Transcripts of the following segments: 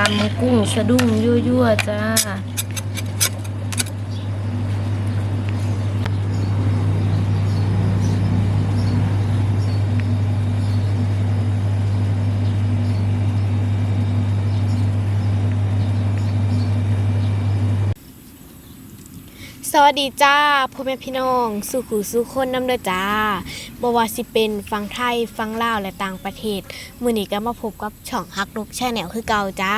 ตำกุ้งสะดุ้งยั่วๆจ้า สวัสดีจ้าพ่อแม่พี่น้อง สู่ขู่สู่คนน้ำเด้อจ้าบ่ว่าสิเป็นฟังไทยฟังลาวและต่างประเทศ มื้อนี้ก็มาพบกับช่องฮักลุกแชนแนลคือเก่าจ้า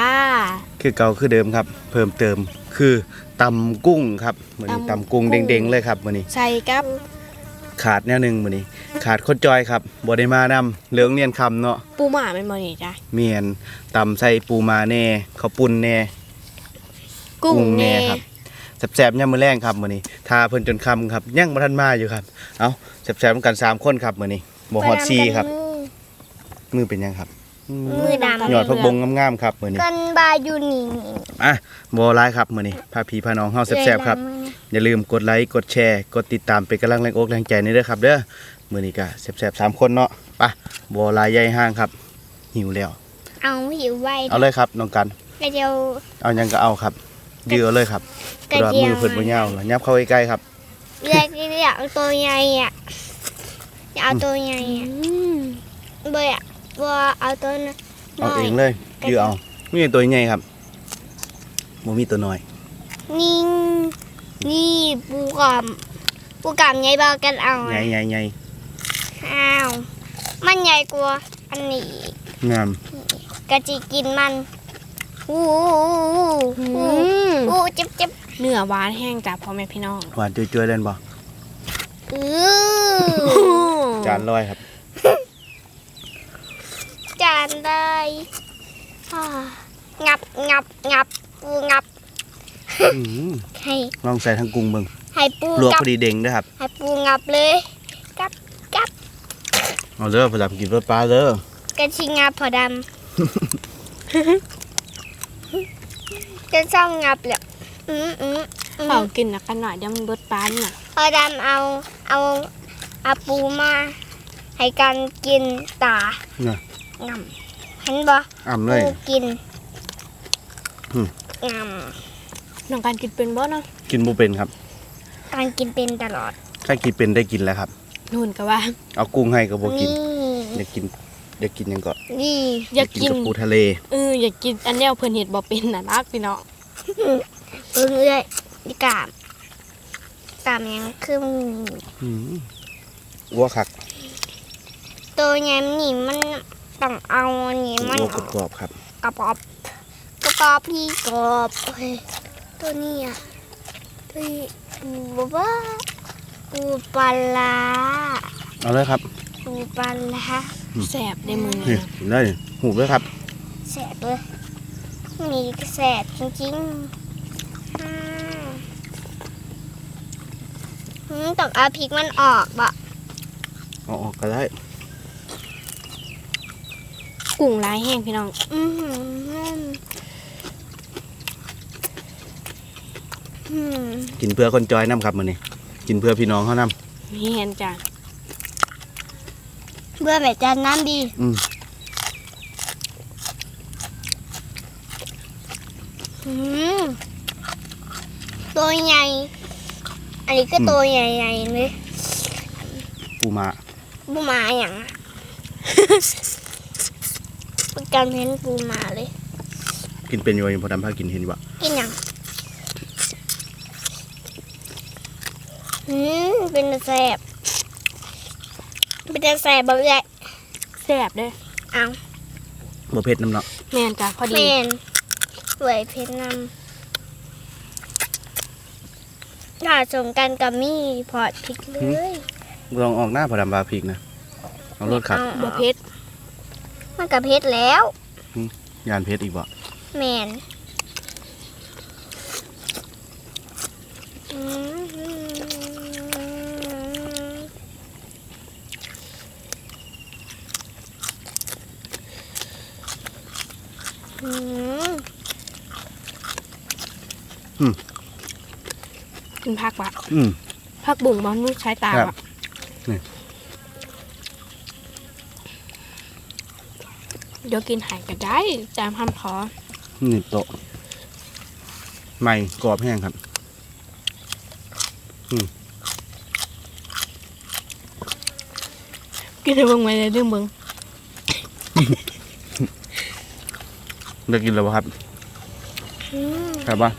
คือเก่าคือเดิมครับ เพิ่มเติมคือตำกุ้งครับมื้อนี้ตำตำกุ้งกุ้งเด้งๆเลยครับมื้อนี้ใส่กับ ขาดแนวหนึงมื้อนี้ ขาดคนจอยครับบ่ได้มานำเหลืองเนียนคำเนาะปูหม่าแม่นบ่นี่จ้าเมียนตำใส่ปูมาแน่ข้าวปุ้นแน่กุ้งแน่ครับ แซ่บๆยามมื้อแรงครับมื้อนี้ทาเพิ่นจนค่ำครับยังบ่ทันมาอยู่ครับเอ้าแซ่บๆกันสามคนครับมื้อนี้บ่ฮอดซีครับ มือเป็นยังครับมือดำยอดพักบงงามๆครับมื้อนี้กันบาอยู่นี่อะบ่ร้ายครับมื้อนี้พาพี่พาน้องเฮาแซ่บๆครับ อย่าลืมกดไลค์กดแชร์กดติดตามเป็นกำลังแรงอกแรงใจนี่เด้อครับ เด้อมื้อนี้ก็แซ่บๆสามคนเนาะไปบ่หลายใหญ่ห้างครับ หิวแล้ว เอาหิวไว้เอาเลยครับน้องกันกระเจียวเอาหยังก็เอาครับ ยื้อเอาเลยครับกระเพราะว่าเจียวมือเพิ่นบ่ยาวแล้วยับเข้าใกล้ๆครับเรียกเรียกเอาตัวใหญ่อะอยากเอาตัวใหญ่อะอืมเบย์อะว่าเอาตัวน้เอาอยเองเลยยื้อเอามีแต่ตัวใหญ่ครับบ่มีตัวน้อยนี่นี่ปูกอมปูกอมใหญ่เบากันเอาใหญ่ใหญ่ใหญ่อ้าวมันใหญ่กว่าอันนี้งามกะจิกินมัน อู้หูอืมอู้เจ็บเจ็บเนื้อหวานแห้งจ้าพ่อแม่พี่น้องหวานจ้วยๆเล่นบ่อือจานลอยครับ จานได้อ่างับงับงับปูงับอื้อให้ลองใส่ทั้งกุ้งเบิ่งให้ปูลวกงับพอดีเด้งเด้อครับให้ปูงับเลยกับกับเอาเด้อเวลากินรสปลาเด้อกระชิงับพอดำ จะช่องงับแหละอืมอืมอืมเป่ากินนะกันหน่อยเดี๋ยวมันเบิดปานน่ะพอดำเอาเอาเอาปูมาให้กันกินตาน่ะ งำเห็นบ่อ่ำเลปูย กินอืม งน้องการกินเป็นบ่เนาะกินบ่เป็นครับำการกินเป็นตลอดถ้ากินเป็นได้กินแล้วครับ นู่นก็ว่า เอากุ้งให้ก็บ่กินนี่อยากกิน อยากกินหยังก็นี่ อยากกินกับปูทะเล เอออยากกินอันแนวเพิ่นเฮ็ดบ่เป็นน่ะรักพี่น้องเอ้ยเอ้ยนี่กามกามยังคือมันอืมวัวคักตัวแยมนี่มันต้องเอาอันนี้มันวัวออกกรอบๆครับ กระปอบกระปอบพี่กรอบโอเคตัวนี้อะตัวนี้ปูบ้าปูปลาร้าเอาเลยครับ ปูปลาร้า แซ่บได้มื้อนี่นี้กินได้หูบเลยครับแสบเลยมีแสบจริงๆอ่าอืมต้องเอาพริกมันออกบะเอาออกก็ได้กุ้งหลายแห้งพี่น้อง อือหืออืมกินเพื่อคนจอยน้ำครับมื้อนี้กินเพื่อพี่น้องเขานำมีแฮนจ้ะ เบื่อแบบจานน้ำดี อืมอืมตัวใหญ่ อันนี้ก็ตัวใหญ่ๆเลยปูมาปูมาอย่างอะเป็นการเพ้นปูมาเลย กินเป็นอยู่ยังพอดำพากินเห็นอยู่บ่กินอย่างอืมเป็นตาแสบ เป็นตาแสบแบบใหญ่แซ่บเด้อเอาบ่เผ็ดน้ำเนาะแม่นจ้ะพอเมดีนสวยเพชรนำถ้าสงกรารกับมี่พอดพริกเลยลองออกหน้าพอดำบาพริกนะเอารสครับอาบ่เผ็ดมันกับเพชรแล้ว ยานเผ็ดอีกบ่แมนอืม อืมกินผักว่ะอืม ผักบุ้งบ่นูใช้ตาครับว่ะนี่เดี๋ยวกินไห่ก็ได้ตามคำขอนี่โตะใหม่กรอบแห้งครับ กินได้เบิ่งไหมเลยเรื่องเบิ่ง ได้กินแล้วบ่ครับอืมครับว่า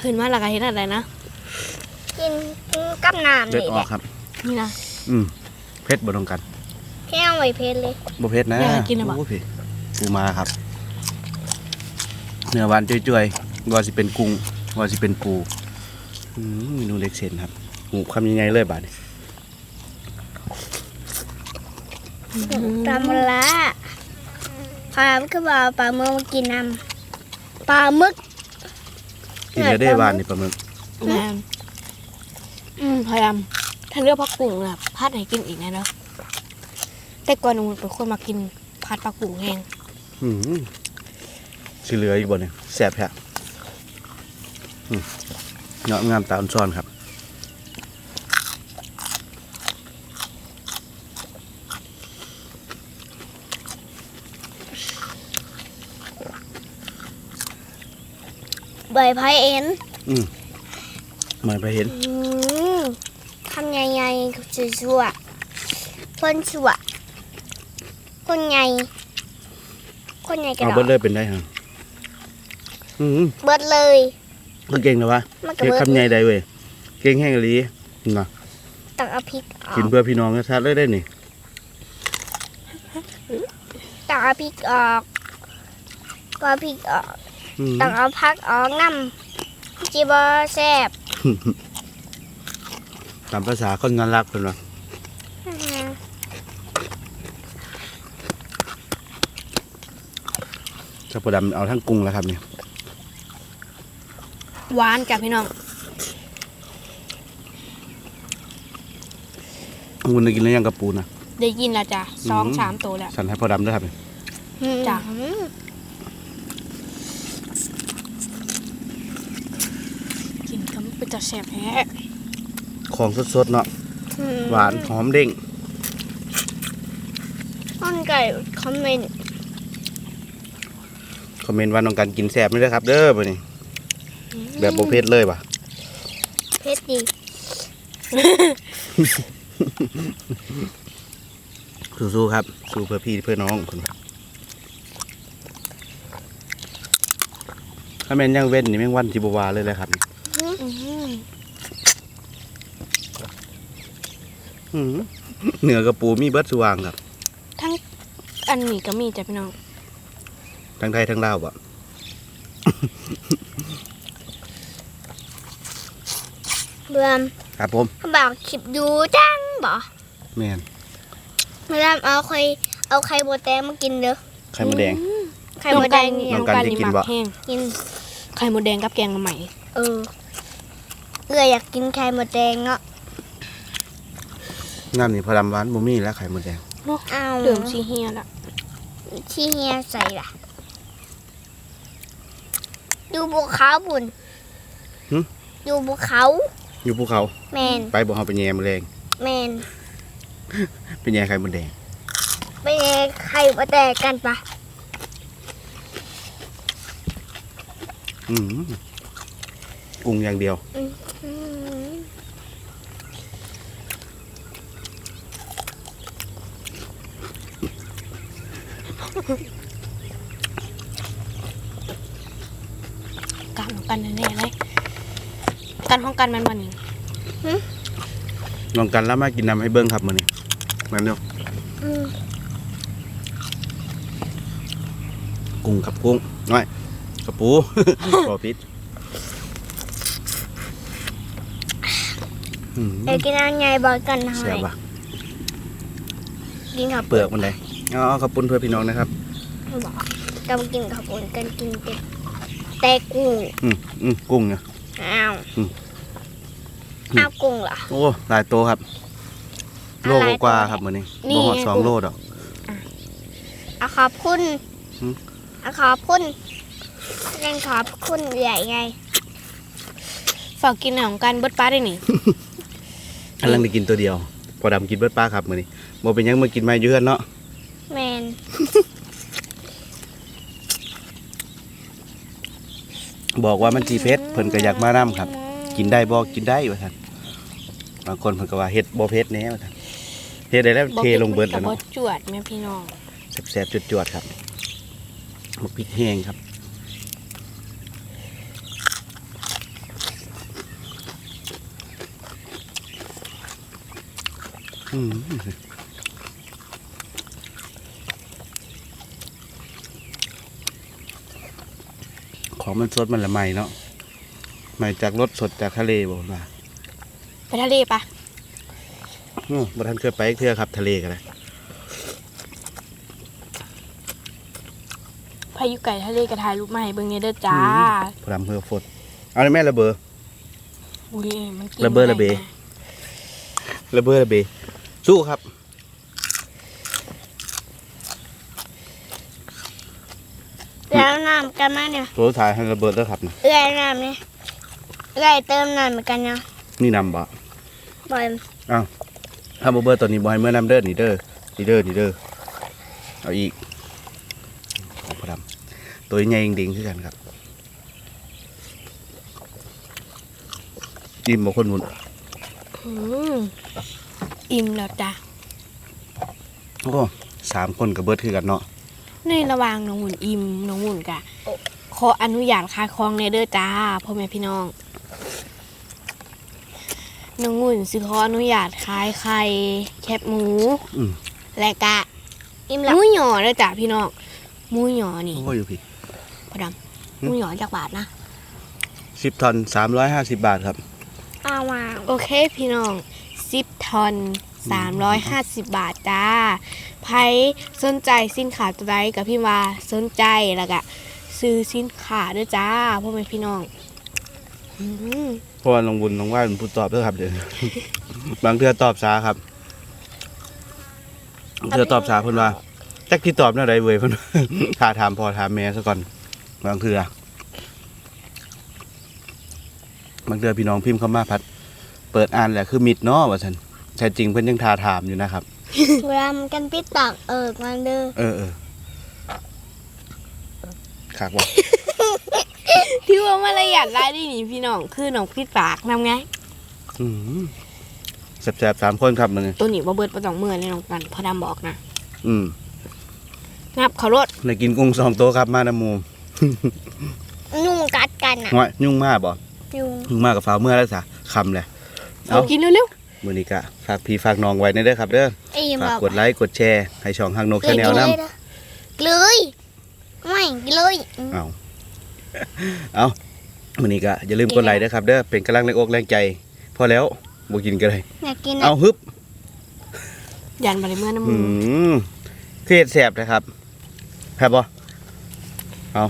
ขึ้นมาแล้วก็เฮ็ดอะไรนะ กินกินกับน้ำเด็ดนี่อแหอละกครับ นี่นะ อืมเพชรบ่ตรงกันแค่เอาไว้เพชรเลยบ่เพชรนะอยากให้กินอะบ่ โอ้พี่ปูมาครับ เนื้อหวานจ่วยๆว่าสิเป็นกุ้งว่าสิเป็นปูอืมเมนูเล็กเซนครับหูคำยังไงเลยบาดนี้ปลาหมะ ละปลาก็บอกปลาเมื่อมากินน้ำปลาหมึกกินแล้วได้หวานนี่ปลาหมึกแม่นอืมพยายามถ้าเลือกผักกุ้งน่ะพัดให้กินอีกนะเนาะแต่ก่อนหนูเป็นคนมากินผัดผักกุ้งแห้งอืมสิเหลืออีกบ่เนี่ยแซ่บแท้อืมเนาะงามตาอ่อนซ้อนครับ ใบไผ่เอ็นหมายไปเห็นอืมทำใหญ่ๆชัวๆคนชัวคนใหญ่คนใหญ่กระเอาดอเบิดกเลยเป็นได้ฮะอืมเบิดเลยคือเก่งนะวะมันก็เก่งเบิดคำใหญ่ได้เว้ยเก่งแห้งอีหลีนะตักเอาพริกออกินกเพื่อพี่น้องชัดเลยได้นี่ตักเอาพริกออกก็เอาพริกออก อืมตักเอาพักออกน้ำจีบอแซ่บตามภาษาคนงานรักเพิ่นว่าจะประดำเอาทั้งกุ้งแล้วครับนี่หวานจ้ะพี่น้องคุณได้กินแล้วยังกับปูนะได้ยินแล้วจ้ะสองอืมสามตัวแล้ว สั่นให้พอดำด้วยครับนี่จ้ะ อืม กินก็มันเป็น จะแซ่บแท้ของสดๆเนาะอืมหวานหอมเด้งต้นไก่คอมเมนต์คอมเมนต์ว่าน้องกันกินแซ่บไม่ได้อครับ เด้อไปนี่แบบโบเพชเลยป่ะเพชรดีสู้ๆครับ สู้เพื่อพี่เพื่อน้องคนว่าถ้าแม่นยังเว้นนี่แม่งวันที่บวาเลยเลยครับอื้อหืออื้อหือ เหนือกับปูมีเบิร์ดสว่างครับ ทั้งอันนี้ก็มีจ้ะพี่น้อง ทั้งไทยทั้งลาวบ่เบื่อมครับผมเขาบอกคลิปดูจังบ่แม่นเมื่อเอาไข่เอาไข่โบแตงมากินเด้อไข่มดแดง ไข่โบแดงเนี่ยน้องกันจะกินบ่มัแห้งกิน ไข่มดแดงกับแกงใหม่ เออเอื้ออยากกินไข่โบแดงเนาะน้ำนี่พอดำหวานบ่มีแล้วไข่มดแดงเอาเหลืองซีเฮียละที่เฮียใส่ล่ะดูภูเขาบุญดูภูเขาอยู่ภูเขาแมนไปบ่เฮาไปแย่มอแรงแมนไปแย่ไข่มดแดงไปไข่โบแดงกันปะ อื มกุ้งอย่างเดียวอืมกันของกันแน่ๆเลยกันของกันมันมันนี่น้องกันแล้วมากินน้ำให้เบิ่งครับมื้อนี้มาเร็วอืมกุ้งครับกุ้งน้อยกระปูบ่ผิดอืม เดี๋ยวกินอันใหญ่บอกกันหน่อเสียยบ่ะกินข้าวเปลือกมันได้เอาขอบคุณเพื่อพี่น้องนะครับ บอกจะมากินข้าวปุ้นกันกินเป็ดแต่กุ้งอืมอืมกุ้งเนี่ย อ้าวอืม อ้าวกุ้งเหรอ โอ้หลายโตวครับ โลอะไรกว่าตัวๆครับมื้อนี้นี่บ่ฮอดไง สองกุ้งโลดอก เอาขอบคุณหืม เอาขอบคุณยังขอบคุณใหญ่ไง ฝากกินของกันเบิดป้าได้นี่กำลังได้กินตัวเดียว พอดำกินเบิดปลาครับมื้อนี้บ่เป็นหยังมากินมาอยู่เฮือนเนาะแมนบอกว่ามันจีเผ็ดเพิ่นก็อยากมานํครับ กินได้บ่กินได้ว่าซั่นบางคนเพิ่นก็ว่าเฮ็ดบ่เผ็ดแน่ว่าซั่นเฮ็ดได้แล้วเทลงเบิดแล้วบ่เนาะจวดแม่พี่น้องแซ่บๆจวดๆครับหมกพริกแห้งครับอืม ของมันสดมันละใหม่เนาะใหม่จากรสสดจากทะเลบอกว่าไปทะเลปะอืมบ่ทันเคยไปเทื่อครับ ทะเลกันเลยพายุไก่ทะเลกระทายรูปมาให้เบิ่งเนี่ยเด้อจ้าพรำเพื่อฟดเอาเลยแม่ระเบออุ้ยมันกินระเบิดระเบได้นระเบอระเบ สู้ครับ แล้วน้ำกันมาเนี่ยตัวสุดท้ายให้ระเบิดแล้วครับนะเอื้อยน้ำเนี่ยเอื้อยเติมน้ำเหมือนกันเนาะนี่นำบ่บ่อยถ้าบ่เบอร์ตัวนี้บ่ให้เมื่อนำเด้อนี่เด้อนี่เด้อนี่เด้อเอาอีกของพรำตัวใหญ่ดิ่งๆคือกันครับอิ่มบ่คนหมุนอืม อิ่มแล้วจ้ะโอ้สามคนกับเบิร์ดคือกันเนาะในระหว่างน้องหุ่นอิ่มน้องหุ่นกะขออนุญาตคายคลองในเด้อจ้าพ่อแม่พี่น้องน้องหุ่นสิขออนุญาตขายไข่แคบหมูอืมและกะอิ่มหแล้วมูหยอเด้อจ้าพี่น้องหมูหยอนี่โอ้อยู่พี่ พอดำหมูหยอจากบาทนะสิบทอนสามร้อยห้าสิบบาทครับ เอามาโอเคพี่น้อง สิบทอน350 บาทจ้าไพสนใจสินค้าตัวใดกับพี่วาสนใจแล้วก็ซื้อสินค้าด้วยจ้าพ่อแม่พี่น้องอืมเพราะว่าลงบุญลงว่าเป็นผู้ตอบเด้อครับเดี๋ยว บางเทือตอบช้าครับบางเทือตอบช้าเพิ่นว่าจักที่ตอบแนวใดเว้ยเพิ่นถาถามพอถามแม่ซะก่อน บางเทือบางเทือพี่น้องพิมพ์เข้ามาพัด เปิดอ่านแหละคือมิดเนาะว่าซั่นแท้จริงเพิ่นยังทาถามอยู่นะครับ เวลามันกันปิดตากเอิกมันเด้อเออเออขากว่าที่ว่ามารยาทไล่ได้นี่พี่น้องคือน้องพี่ปากนำไง อืมแซ่บๆสามคนครับมันตัวนี้บ่เบิดบ่ต้องเมื่อยเลยน้องกันพ่อดำบอกนะอืมงับเขารถได้กินกุ้งสองโต๊ะครับมาน้ำหมูนุ่งกัดกันอะง่อยยุ่งมากบ่ยุง ยุ่งมากกับฟ้าวเมื่อแล้วสะคำเลย เอาเอากินเร็วมือนี้กะฝากพี่ฝากน้องไว้ในเด้อครับเด้ออิ่มฝากแล้วกดไลค์กดแชร์ให้ช่องฮักนกชาแนลนำเลยไม่เลยอืมเอาเอามือนี้กะอย่าลืมกดไลค์เด้อครับเด้อเป็นกำลังแรงอกแรงใจพอแล้วบ่กินกันเลยอยากกินเอาอะฮึบๆยันบ่ได้เมื่อน้ำอืมือมเทศแสบนะครับแพ้บ่เอา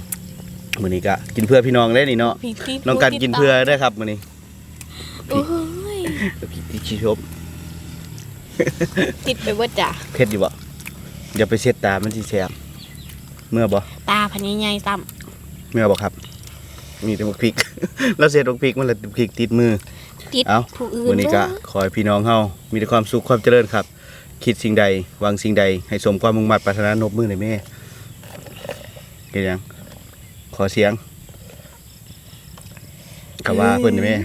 มือนี้กะกินเพื่อพี่น้องได้นี่เนาะพี่ที่น้องกันกินเพื่อได้อครับมือนี้โอ้ย พี่ที่ขี้ชบติดไปเบิดจ้ะเผ็ดอยู่บ่อย่าไปเช็ดตามันสิแสบเมื่อบ่ตาพันใหญ่ๆซ้เมื่อบ่ครับ มีแต่บักพริก แล้วเศษบักพริกมันเลยพริกติดมือำติดเอ้า ผู้อื่นวันนี้ก็ขอให้พี่น้องเฮามีแต่ความสุขความเจริญครับ คิดสิ่งใดหวังสิ่งใด ให้สมความมุ่งมั่นปรารถนานบมือในอยแม่เห็นยังขอเสียงกับว่าเพิ่นนี่แม่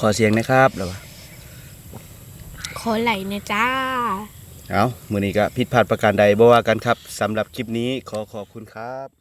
ขอเสียงนะครับแล้วว่า ขอไหลเนี่ยจ้า เอามือนี้ก็ผิดพลาดประการใดบ่ว่ากันครับสำหรับคลิปนี้ขอขอบคุณครับ